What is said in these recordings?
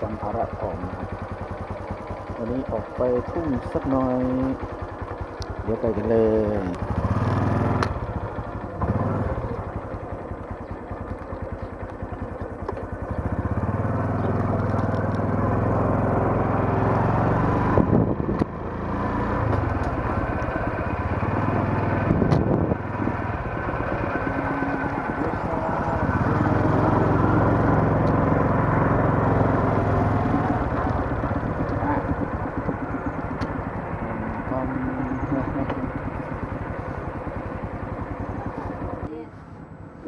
สัมภาระของนะวันนี้ออกไปทุ่งสักหน่อย เดี๋ยวไปกันเลย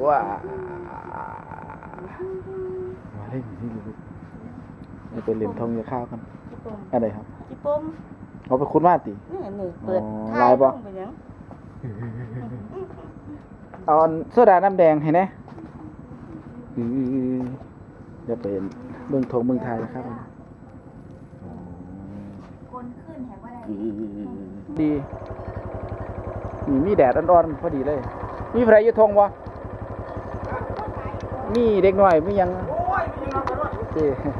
ว้า มาเล่นที่ลูกนี่เป็นเหรียญทองยาข้าวกันจิปมอะไรครับจิปมเอาไปคุณมาตินี่นี่เปิดอ๋อท้าลายยบ่ลงไปหยังเอาอันโซดาน้ำแดงให้แนะอือจะเป็นเมืองทองเมืองไทยนะครับคนขึ้นแถวว่าอะไรดีนี่มีแดดอ่อนๆพอดีเลย มีใครอยู่ทงวะ มีเด็กน้อยมียังโอ้ยมีน้องกันด้วยเจ้อย่า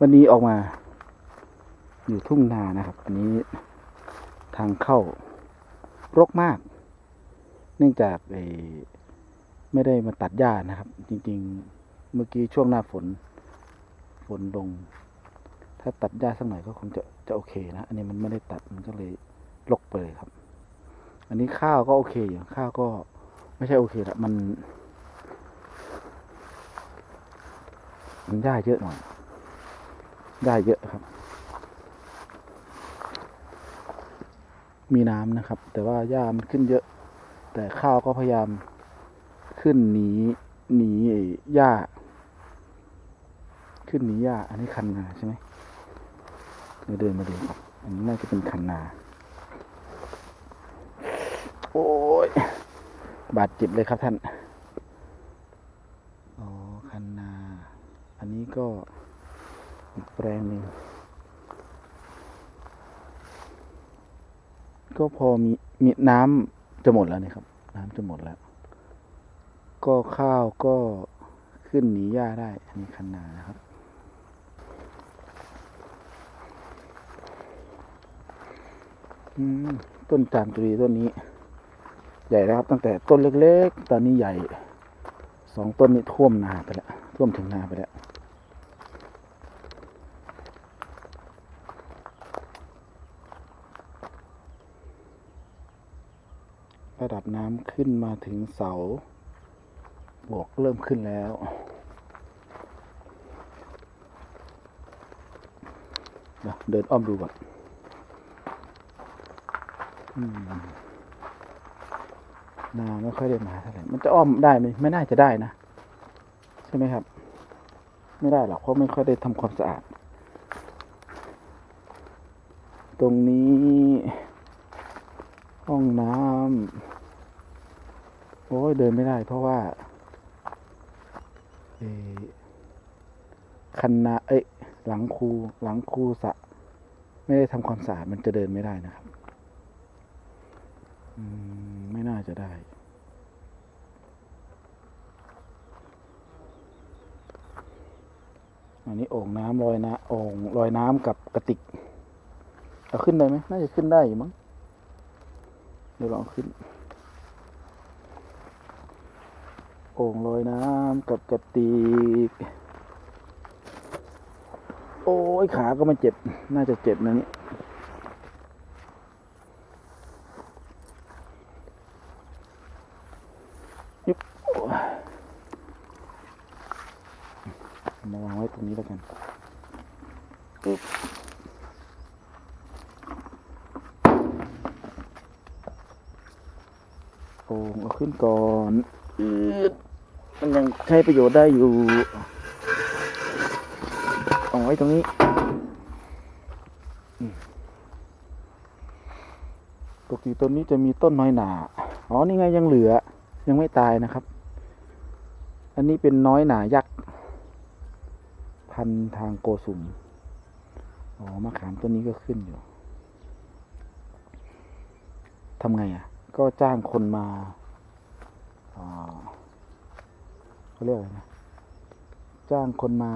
วันนี้ออกมา อยู่ทุ่งนานะครับ อันนี้ทางเข้ารกมาก เนื่องจากไม่ได้มาตัดหญ้านะครับ จริง ๆ เมื่อกี้ช่วงหน้าฝน ฝนลง ถ้าตัดหญ้าสักหน่อยก็คงจะจะโอเคนะ อันนี้มันไม่ได้ตัดมันก็เลยลกไปเลยครับ อันนี้ข้าวก็โอเคอยู่ข้าวก็ไม่ใช่โอเคละมัน มันหญ้เยอะหน่อยหญ้เยอะครับ มีน้ำนะครับ แต่ว่าหญ้ามันขึ้นเยอะ แต่ข้าวก็พยายามขึ้นหนีหนีหญ้า ขึ้นหนีหญ้า อันนี้คันนาใช่ไหมเดี๋ยวเดินมาดูครับ อันนี้น่าจะเป็นคันนา โอ้ย บาดเจ็บเลยครับท่าน ก็อีกแปลงหนึ่งก็พอมีมีน้ำจะหมดแล้วนี่ครับ น้ำจะหมดแล้ว ก็ข้าวก็ขึ้นหนีหญ้าได้อันนี้คันนานะครับอืมต้นจามจุรีต้นนี้ ใหญ่แล้วครับ ตั้งแต่ต้นเล็ก ๆ ตอนนี้ใหญ่สองต้นนี้ท่วมนาไปแล้ว ท่วมถึงนาไปแล้ว ระดับ น้ำขึ้นมาถึงเสา บวกเริ่มขึ้นแล้ว เดี๋ยวเดินอ้อมดูก่อนอืมนาไม่ค่อยได้มาเท่าไหร่ มันจะอ้อมได้ไหมไม่น่าจะได้นะ ใช่ไหมครับ ไม่ได้หรอกเพราะไม่ค่อยได้ทำความสะอาด ตรงนี้ห้องน้ำ โอ้ยเดินไม่ได้ เพราะว่าคันนาเอ้ยหลังคูหลังคูสะ ไม่ได้ทำความสะอาดมันจะเดินไม่ได้นะครับมไม่น่าจะได้อันนี้โอ่งน้ำลอยน้ำโอ่งลอยน้ำกับกระติก เอาขึ้นได้ไหมน่าจะขึ้นได้อยู่มั้งเดี๋ยวลองขึ้น โอ่งลอยน้ำกับกระติกโอ้ยขาก็มาเจ็บ น่าจะเจ็บนะนี่ยุบมาวางไว้ตรงนี้แล้วกันปึ๊บโอ่งเอาขึ้นก่อนอืด มันยังใช้ประโยชน์ได้อยู่เอาไว้ตรงนี้ปกติต้นนี้จะมีต้นน้อยหนา อ๋อ นี่ไงยังเหลือ ยังไม่ตายนะครับ อันนี้เป็นน้อยหนายักษ์ พันทางโกสุม อ๋อ มะขามต้นนี้ก็ขึ้นอยู่ ทำไงอะ ก็จ้างคนมา อ่า เขาเรียกอะไรนะจ้างคนมา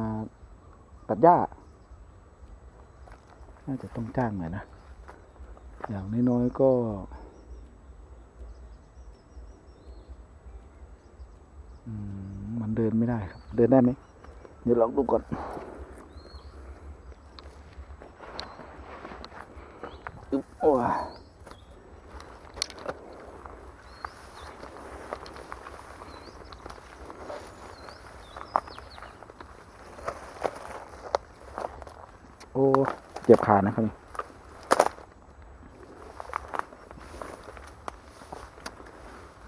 ตัดหญ้า น่าจะต้องจ้างหน่อยนะ อย่างน้อยๆก็มมันเดินไม่ได้ครับ เดินได้ไหม เดี๋ยวลองดูก่อนอึ๊บโอ้ โอ้เจ็บขานะครับนี่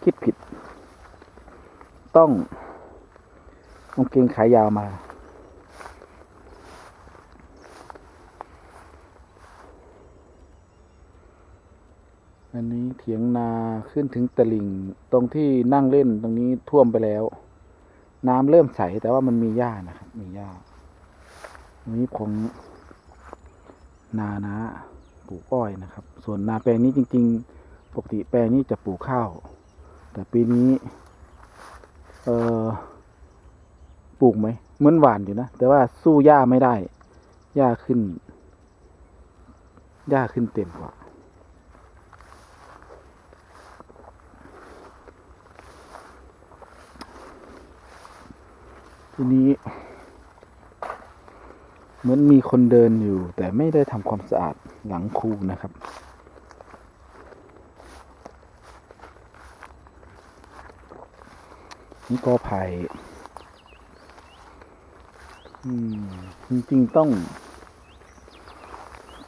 คิดผิด ต้องกางเกงขายาวมาอันนี้เถียงนาขึ้นถึงตะลิงตรงที่นั่งเล่นตรงนี้ท่วมไปแล้ว น้ำเริ่มใสแต่ว่ามันมีหญ้านะครับ มีหญ้าอันนี้ผม นานะปลูกอ้อยนะครับ ส่วนนาแปลงนี้จริง ๆ ปกติแปลงนี้จะปลูกข้าว แต่ปีนี้ เออปลูกไหมเหมือนหวานอยู่นะ แต่ว่าสู้หญ้าไม่ได้หญ้าขึ้นหญ้าขึ้นเต็มกว่า ทีนี้ เหมือนมีคนเดินอยู่ แต่ไม่ได้ทำความสะอาดหลังคูนะครับ นี่กอไผ่อืมจริงๆต้อง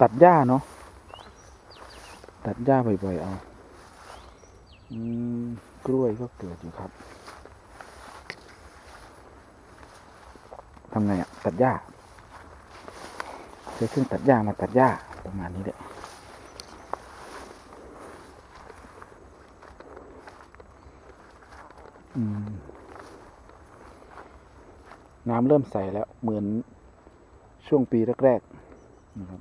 ตัดหญ้าเนาะตัดหญ้าบ่อยๆเอาอืมกล้วยก็เกิดอยู่ครับทำไงอะตัดหญ้า ใช้เครื่องตัดหญ้ามาตัดหญ้าประมาณนี้แหละน้ำเริ่มใสแล้วเหมือนช่วงปีแรกๆนะครับ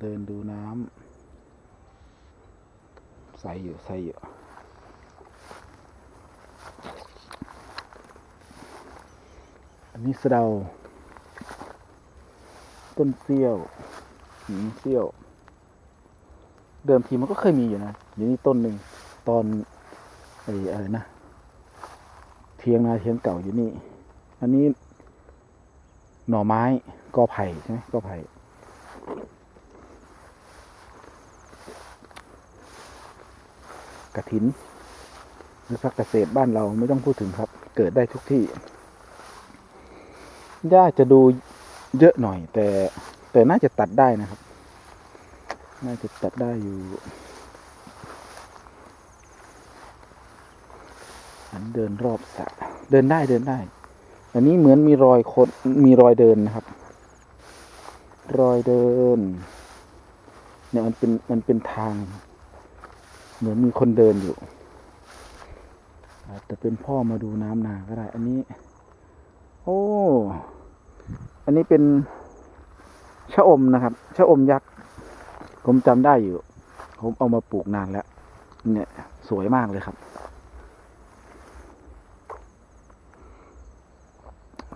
เดินดูน้ำใสอยู่ใสอยู่อันนี้สะเดา ต้นเสี้ยวหินเสี้ยว เดิมทีมันก็เคยมีอยู่นะอยู่นี่ต้นหนึ่งตอนไอ้อะไรนะเทียงนาเทียงเก่าอยู่นี่ อันนี้หน่อไม้กอไผ่ใช่ไหมกอไผ่กระถินหรือพักเกษตรบ้านเราไม่ต้องพูดถึงครับ เกิดได้ทุกที่หญ้าจะดู เยอะหน่อย แต่แต่น่าจะตัดได้นะครับ น่าจะตัดได้อยู่อันเดินรอบสระเดินได้เดินได้ อันนี้เหมือนมีรอยคนมีรอยเดินนะครับ รอยเดิน เนี่ยมันเป็นมันเป็นทาง เหมือนมีคนเดินอยู่อาจจะเป็นพ่อมาดูน้ำนาก็ได้ อันนี้ โอ้ อันนี้เป็นชะอมนะครับชะอมยักษ์ ผมจำได้อยู่ ผมเอามาปลูกนานแล้ว เนี่ย สวยมากเลยครับ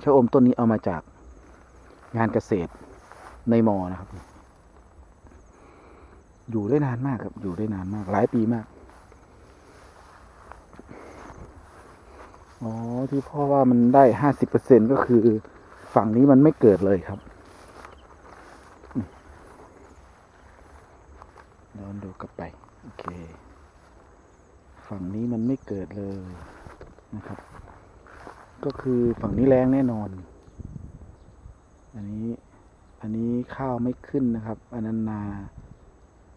ชะอมต้นนี้เอามาจากงานเกษตรในมอนะครับ อยู่ได้นานมากครับ อยู่ได้นานมาก หลายปีมาก อ๋อ ที่พ่อว่ามันได้ห้าสิบเปอร์เซ็นก็คือ ฝั่งนี้มันไม่เกิดเลยครับลองดูกลับไป โอเค ฝั่งนี้มันไม่เกิดเลยนะครับ ก็คือฝั่งนี้แรงแน่นอน อันนี้อันนี้ข้าวไม่ขึ้นนะครับ อันนั้นนา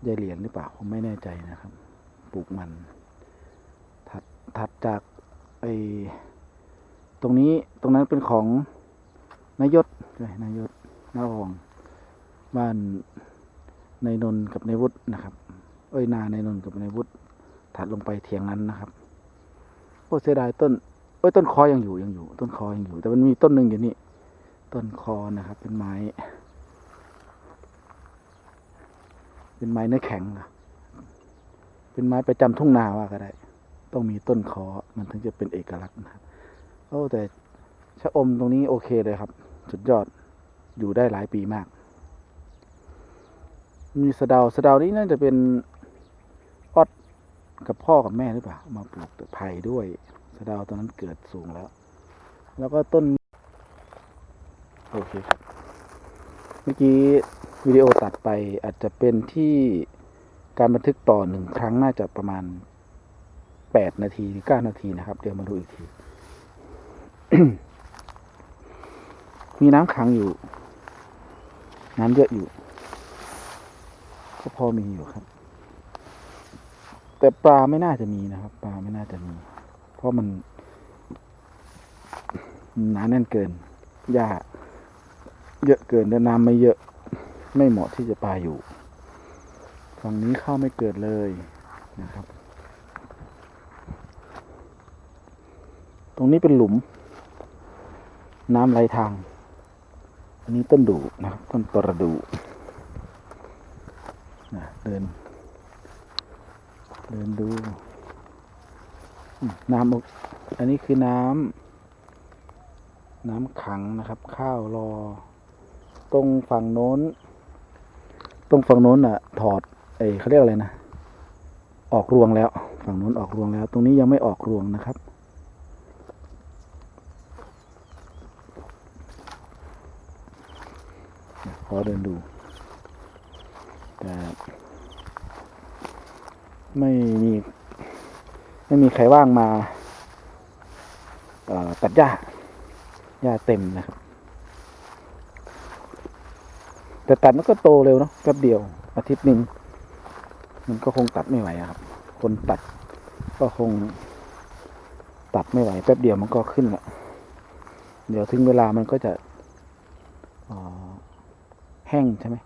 ยายเหรียญหรือเปล่าผมไม่แน่ใจนะครับ ปลูกมัน ถัดถัดจากไอตรงนี้ตรงนั้นเป็นของ นายศใช่ไหมนายศนารองบ้านนายนนท์กับนายวุฒินะครับ เอ้ยนานายนนท์กับนายวุฒิถัดลงไปเทียงนั้นนะครับโอ้เสียดายต้นเอ้ยต้นคอยังอยู่ยังอยู่ ต้นคอยังอยู่ แต่มันมีต้นหนึ่งอยู่นี่ต้นคอนะครับ เป็นไม้ เป็นไม้เนื้อแข็งอะเป็นไม้ประจำทุ่งนาว่าก็ได้ ต้องมีต้นคอมันถึงจะเป็นเอกลักษณ์นะครับโอ้แต่ชะอมตรงนี้โอเคเลยครับ สุดยอดอยู่ได้หลายปีมาก มีสะเดาสะเดานี้น่าจะเป็นออดกับพ่อกับแม่หรือเปล่า มาปลูกแต่ไผ่ด้วยสะเดาตอนนั้นเกิดสูงแล้ว แล้วก็ต้น โอเคครับเมื่อกี้วิดีโอตัดไปอาจจะเป็นที่การบันทึกต่อหนึ่งครั้งน่าจะประมาณแปดนาทีหรือเก้านาทีนะครับ เดี๋ยวมาดูอีกที มีน้ำขังอยู่ น้ำเยอะอยู่ ก็พอมีอยู่ครับ แต่ปลาไม่น่าจะมีนะครับ ปลาไม่น่าจะมี เพราะมันหนาแน่นเกินหญ้าเยอะเกินแต่น้ำไม่เยอะไม่เหมาะที่จะปลาอยู่ฝั่งนี้เข้าไม่เกิดเลยนะครับ ตรงนี้เป็นหลุม น้ำไหลทาง อันนี้ต้นดูนะครับต้นประดูนะเดิน เดินดู น้ำอกอันนี้คือน้ำน้ำขังนะครับ ข้าวรอ ตรงฝั่งโน้น ตรงฝั่งโน้นอะ ถอดไอ้เขาเรียกอะไรนะ ออกรวงแล้ว ฝั่งโน้นออกรวงแล้ว ตรงนี้ยังไม่ออกรวงนะครับ ขอเดินดู แต่ไม่มีไม่มีใครว่างมาตัดหญ้าหญ้าเต็มนะครับ แต่ตัดมันก็โตเร็วเนาะแป๊บเดียว อาทิตย์หนึ่งมันก็คงตัดไม่ไหวครับ คนตัดก็คงตัดไม่ไหว แป๊บเดียวมันก็ขึ้นละเดี๋ยวถึงเวลามันก็จะอ่อ แห้งใช่ไหม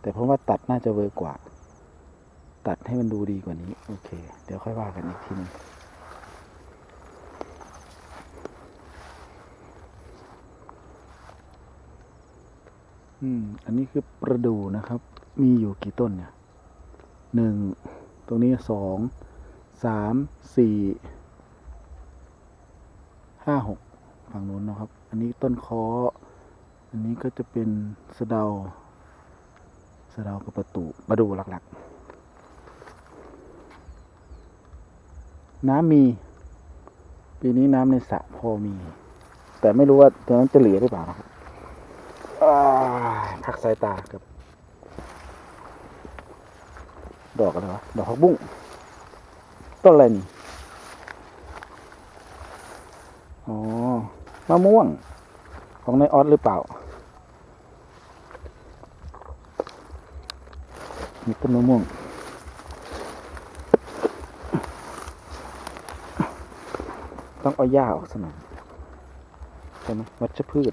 แต่ผมว่าตัดน่าจะเวิร์กกว่า ตัดให้มันดูดีกว่านี้ โอเค เดี๋ยวค่อยว่ากันอีกทีนึงอืม อันนี้คือประดูนะครับ มีอยู่กี่ต้นเนี่ยหนึ่ง ตรงนี้สอง สาม สี่ ห้าหกฝั่งนู้นนะครับ อันนี้ต้นคอ อันนี้ก็จะเป็นสะเดา สะเดากับประตูประดูหลักๆ น้ำมี ปีนี้น้ำในสระพอมี แต่ไม่รู้ว่าตรงนั้นจะเหลือหรือเปล่านะครับพักสายตากับ ดอกอะไรวะ ดอกผักบุ้ง ต้นอะไรนี่ อ๋อ มะม่วง ของนายออสหรือเปล่า มีต้นมะม่วงต้องเอาหญ้าออกสนามใช่ไหมวัชพืช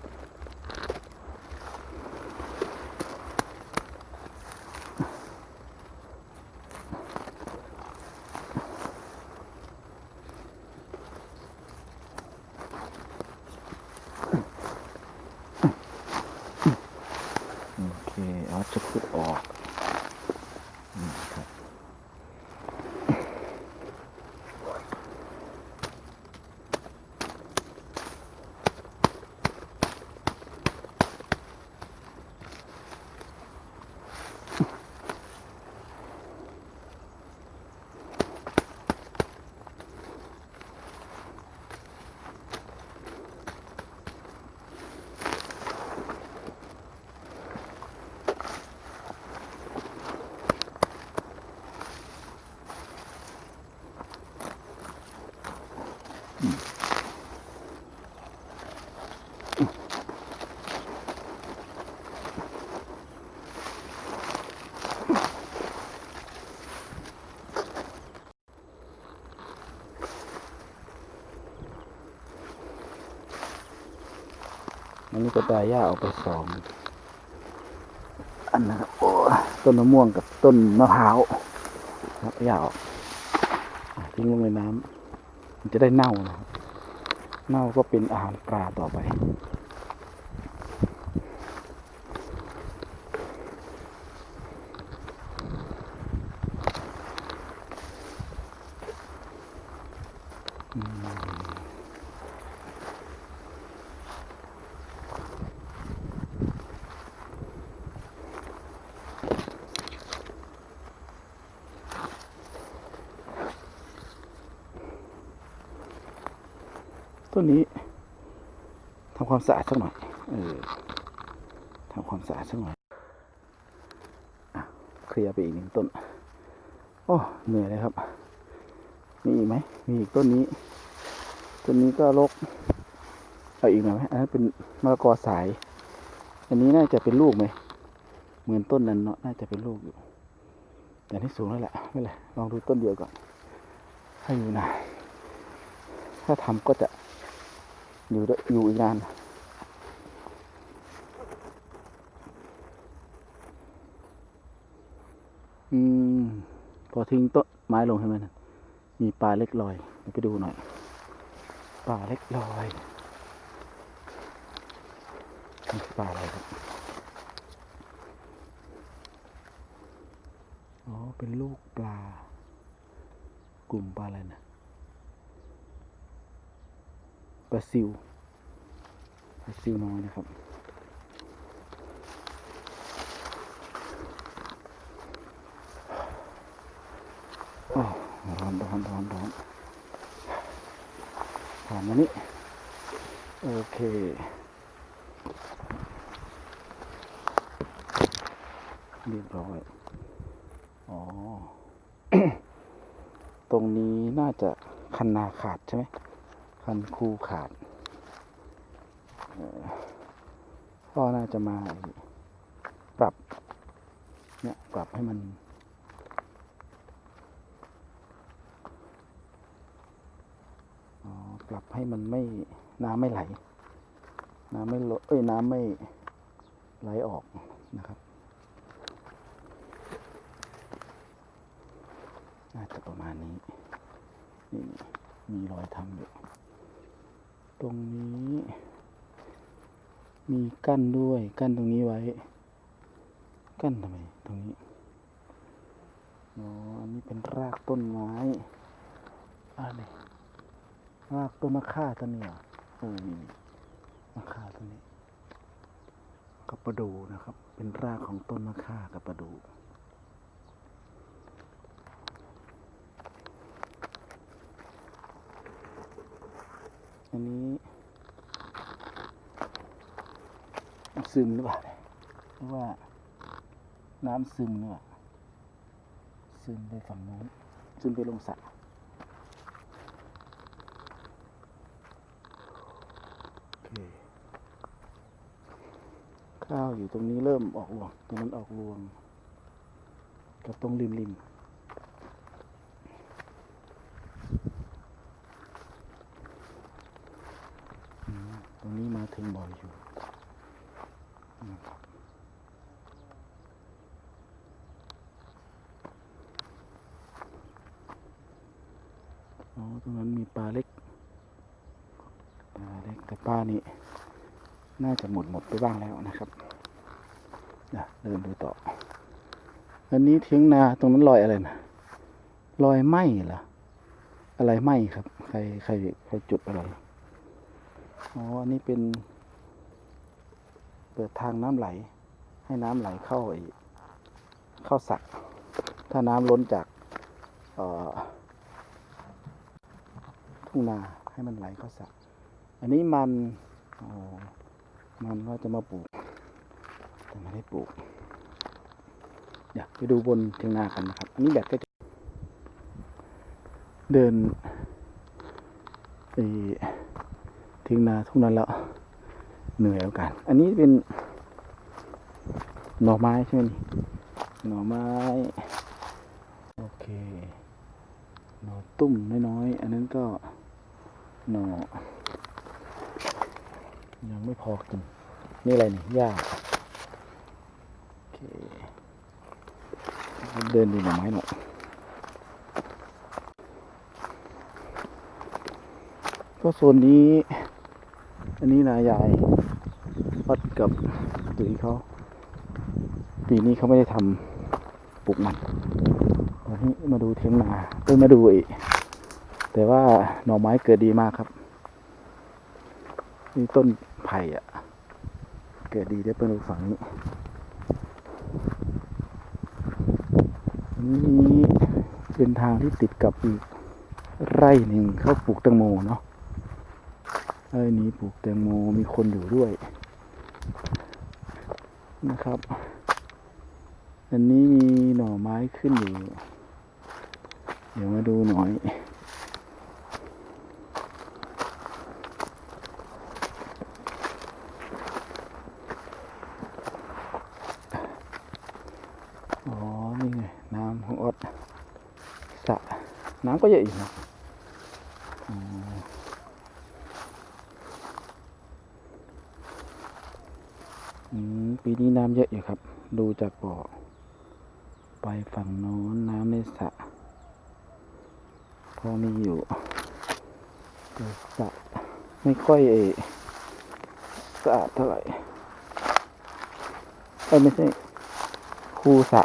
อันนี้ก็ได้หญ้าออกไปสองอันนะครับโอ้ต้นมะม่วงกับต้นมะพร้าวครับหญ้าออกทิ้งลงในน้ำมันจะได้เน่านะเน่าก็เป็นอาหารปลาต่อไปอืม ต้นนี้ทำความสะอาดสักหน่อยเออทำความสะอาดสักหน่อยอะเคลียร์ไปอีกหนึ่งต้นโอ้เหนื่อยเลยครับ มีอีกไหมมีอีกต้นนี้ ต้นนี้ก็รกเอาอีกหน่อยไหมอันนั้นเป็นมะละกอสาย อันนี้น่าจะเป็นลูกไหมเหมือนต้นนั้นเนาะน่าจะเป็นลูกอยู่แต่นี่สูงแล้วแหละไม่เป็นไรลองดูต้นเดียวก่อนให้อยู่นาถ้าทำก็จะ อยู่ด้อยู่อีกนานอืมพอทิ้งต้นไม้ลงใช่ไหมนะมีปลาเล็กลอยไปดูหน่อยปลาเล็กลอยนี่ปลาอะไรครับอ๋อเป็นลูกปลา กลุ่มปลาอะไรนะ ปลาซิวปลาซิวน้อยนะครับโอ้ร้อนร้อนร้อนร้อนผ่านมานี่โอเคเรียบร้อย อ๋อ ตรงนี้น่าจะคันนาขาดใช่ไหม คันคูขาดเอ่อพ่อน่าจะมาปรับ เนี่ยปรับให้มันอ๋อปรับให้มันไม่น้ำไม่ไหล น้ำไม่ลดเอ้ยน้ำไม่ไหลออกนะครับน่าจะประมาณนี้ นี่มีรอยทำอยู่ ตรงนี้ มีกั้นด้วย กั้นตรงนี้ไว้ กั้นทำไมตรงนี้อ๋ออันนี้เป็นรากต้นไม้อะไรรากต้นมะข่าต้นนี้เหรอเออนี่มะข่าต้นนี้กับประดูนะครับ เป็นรากของต้นมะข่ากับประดู อันนี้ ซึมหรือเปล่าเนี่ยหรือว่าน้ำซึมหรือเปล่าซึมไปฝั่งนู้นซึมไปลงสระโอเคข้าวอยู่ตรงนี้เริ่มออกรวงตรงนั้นออกรวง กับตรงริมริมอืมตรงนี้มาถึงบ่อยอยู่นะครับอ๋อ ตรงนั้นมีปลาเล็ก ปลา เล็กแต่ปลานี่น่าจะหมดหมดไปบ้างแล้วนะครับเดี๋ยวเดินดูต่อ อันนี้เทียงนาตรงนั้นลอยอะไรนะลอยไหมเหรออะไรไหมครับ ใครใครใครจุดอะไรอ๋ออันนี้เป็น เปิดทางน้ำไหล ให้น้ำไหลเข้าไอ้เข้าสระถ้าน้ำล้นจากเอ่อทุ่งนาให้มันไหลเข้าสระ อันนี้มันมันว่าจะมาปลูกแต่ไม่ได้ปลูกเดี๋ยวไปดูบนเทียงนากันนะครับ อันนี้แบบก็จะเดินไอ้เทียงนาทุ่งนั้นแล้วเหนื่อยแล้วกัน อันนี้เป็นหน่อไม้ใช่ไหมนี่หน่อไม้ โอเค หน่อตุ้มน้อยๆ อันนั้นก็หน่อ ยังไม่พอกิน นี่อะไรนี่หญ้าโอเคเดินดูหน่อไม้หน่อยก็โซนนี้ อันนี้นายายวัดกับตุยเขา ปีนี้เขาไม่ได้ทำปลูกมันวันนี้มาดูเทียงนาเอ้ยมาดูอีกแต่ว่าหน่อไม้เกิดดีมากครับ นี่ต้นไผ่อะเกิดดีได้เป็นดูฝั่งนี้นนี้เป็นทางที่ติดกับอีกไร่หนึ่งเขาปลูกแตงโมเนาะไร่นี้ปลูกแตงโมมีคนอยู่ด้วยนะครับ อันนี้มีหน่อไม้ขึ้นอยู่ เดี๋ยวมาดูหน่อย อ๋อ นี่ไง น้ำของอดสระน้ำ ก็เยอะอยู่นะปีนี้น้ำเยอะอยู่ครับ ดูจากบ่อ ไปฝั่งโน้นน้ำในสระพอมีอยู่แต่สระไม่ค่อยเอสะอาดเท่าไหร่เอ้ไม่ใช่คูสระ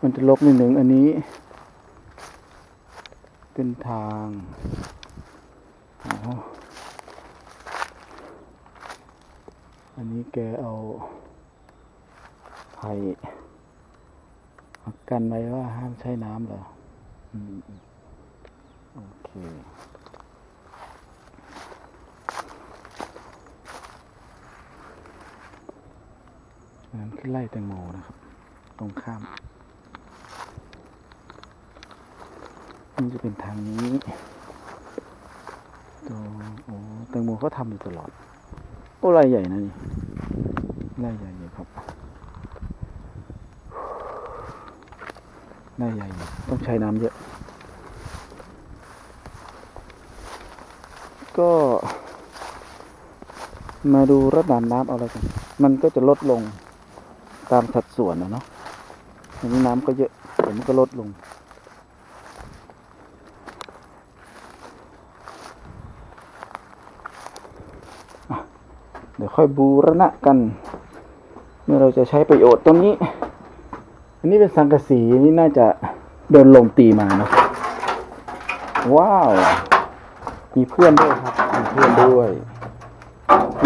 มันจะลบนิดหนึ่งอันนี้ เป็นทางอันนี้แกเอาไผ่กันไว้ว่าห้ามใช้น้ำเหรอโอเคนั้นคือไล่แตงโมนะครับ ตรงข้าม นี่จะเป็นทางนี้ตรงโอ้แตงโมเขาทำอยู่ตลอดโอ้ไรใหญ่นะนี่ไรใหญ่อยู่ครับไรใหญ่ต้องใช้น้ำเยอะ ก็มาดูระดับน้ำเอาล้วกัน มันก็จะลดลงตามสัดส่วนนะเนาะอันนี้น้ำก็เยอะเดี๋ยวมันก็ลดลง เดี๋ยว ค่อยบูรณะกัน เมื่อเราจะใช้ประโยชน์ตรงนี้ อันนี้เป็นสังกะสีนี่น่าจะโดนลมตีมาเนอะว้าว มีเพื่อนด้วยครับ มีเพื่อนด้วย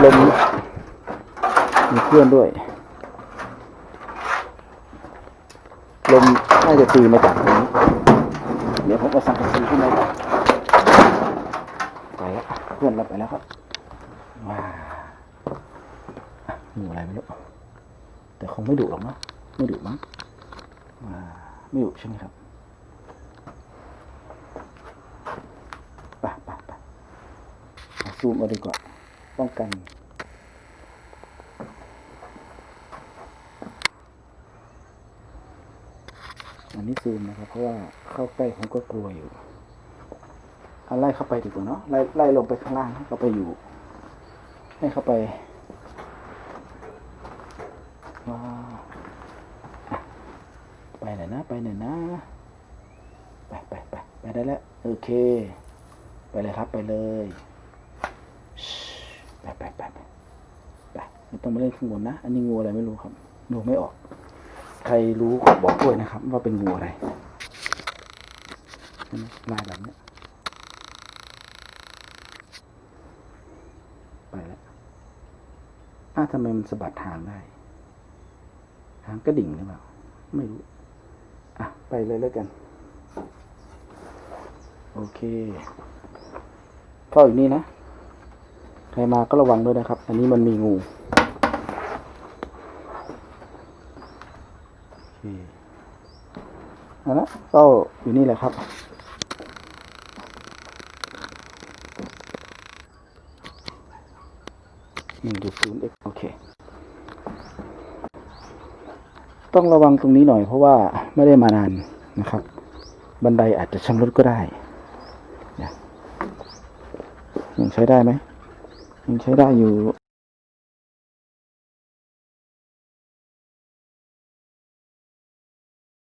ลมมีเพื่อนด้วย ลมน่าจะตีมาจากตรงนี้ เดี๋ยวผมเอาสังกะสีขึ้นมาก่อนไปแล้วเพื่อนเราไปแล้วครับว้า งูอะไรไม่รู้แต่คงไม่ดุหรอกเนะไม่ดุมั้งไม่ดุใช่ไหมครับไปไปไปเอาซูมเอาดีกว่าป้องกันอันนี้ซูมนะครับ เพราะว่าเข้าใกล้ผมก็กลัวอยู่เอาไล่เข้าไปดีกว่าเนาะไล่ไล่ลงไปข้างล่างเข้าไปอยู่ ให้เข้าไปว้าวอะไปไหนนะ ไปไหนนะ ไปไปไปไปได้แล้ว โอเค ไปเลยครับไปเลยไปไปไปไปไปไม่ต้องมาเล่นข้างบนนะ อันนี้งูอะไรไม่รู้ครับดูไม่ออก ใครรู้ขอบอกด้วยนะครับ ว่าเป็นงูอะไรลายแบบนี้ไปแล้วอ้าทำไมมันสะบัดหางได้หางกระดิ่งหรือเปล่า ไม่รู้ อะ ไปเลยแล้วกัน โอเคเข้าอีกนี่นะใครมาก็ระวังด้วยนะครับ อันนี้มันมีงูอเคเอาละเป้าอยู่นี่แหละครับ หนึ่งจุดศูนย์เอ็กโอเค ต้องระวังตรงนี้หน่อยเพราะว่าไม่ได้มานานนะครับ บันไดอาจจะชำรุดก็ได้เนี่ย ยังใช้ได้ไหมยังใช้ได้อยู่